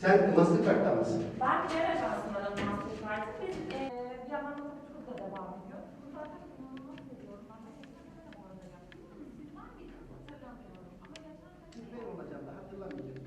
Sen Mastercard'dan mısın? Ben diğer ajanslara mahsus verdim. Biz e, bir yandan da Tutkul da devam ediyor. Siz Ben olacağım da hatırlamayacağım.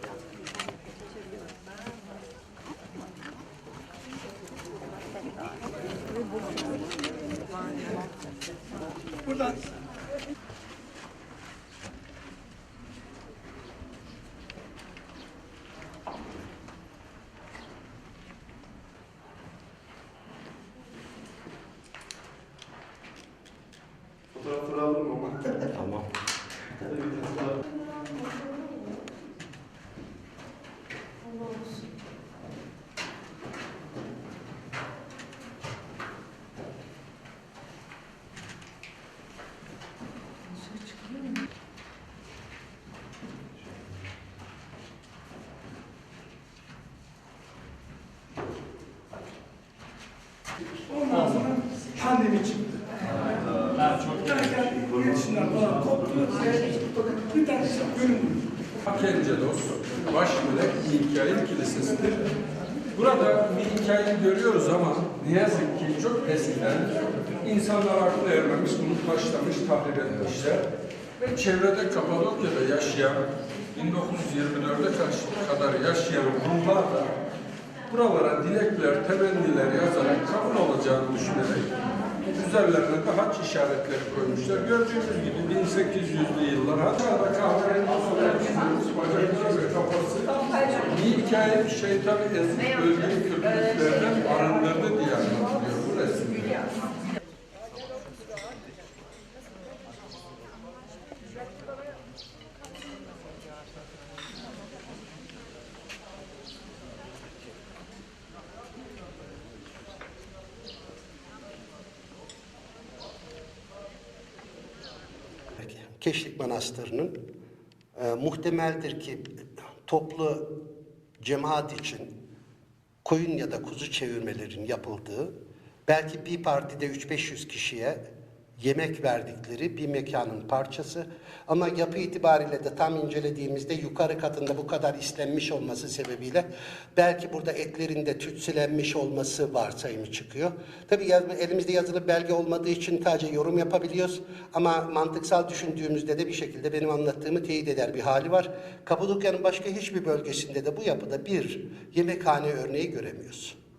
Buradan ondan sonra pandemi çıktı. Derken iletişimler falan koptu. Bir tane işte göründü. Kencedos, Başmülek Mikail Kilisesi'dir. Burada Mikail'i görüyoruz ama ne yazık ki çok eskiden insanlar aklı ermemiş, bunu taşlamış, tahrir etmişler. Ve çevrede Kapadokya'da yaşayan, 1924'e kadar yaşayan Rumlar da buralara dilekler, temenniler yazarak kabul olacağını düşünerek üzerlerine de haç işaretleri koymuşlar. Gördüğünüz gibi 1800'lü yıllar hatta da kahverengi çizilmiş bacakları ve kafası bir hikaye bir şeytanı ezip öldüğü kötülüklerden arındırdı Keşlik Manastırı'nın e, muhtemeldir ki toplu cemaat için koyun ya da kuzu çevirmelerin yapıldığı, belki bir partide 3-500 kişiye yemek verdikleri bir mekanın parçası. Ama yapı itibariyle de tam incelediğimizde yukarı katında bu kadar islenmiş olması sebebiyle belki burada etlerin de tütsülenmiş olması varsayımı çıkıyor. Tabii yaz- elimizde yazılı belge olmadığı için sadece yorum yapabiliyoruz. Ama mantıksal düşündüğümüzde de bir şekilde benim anlattığımı teyit eder bir hali var. Kapadokya'nın başka hiçbir bölgesinde de bu yapıda bir yemekhane örneği göremiyoruz.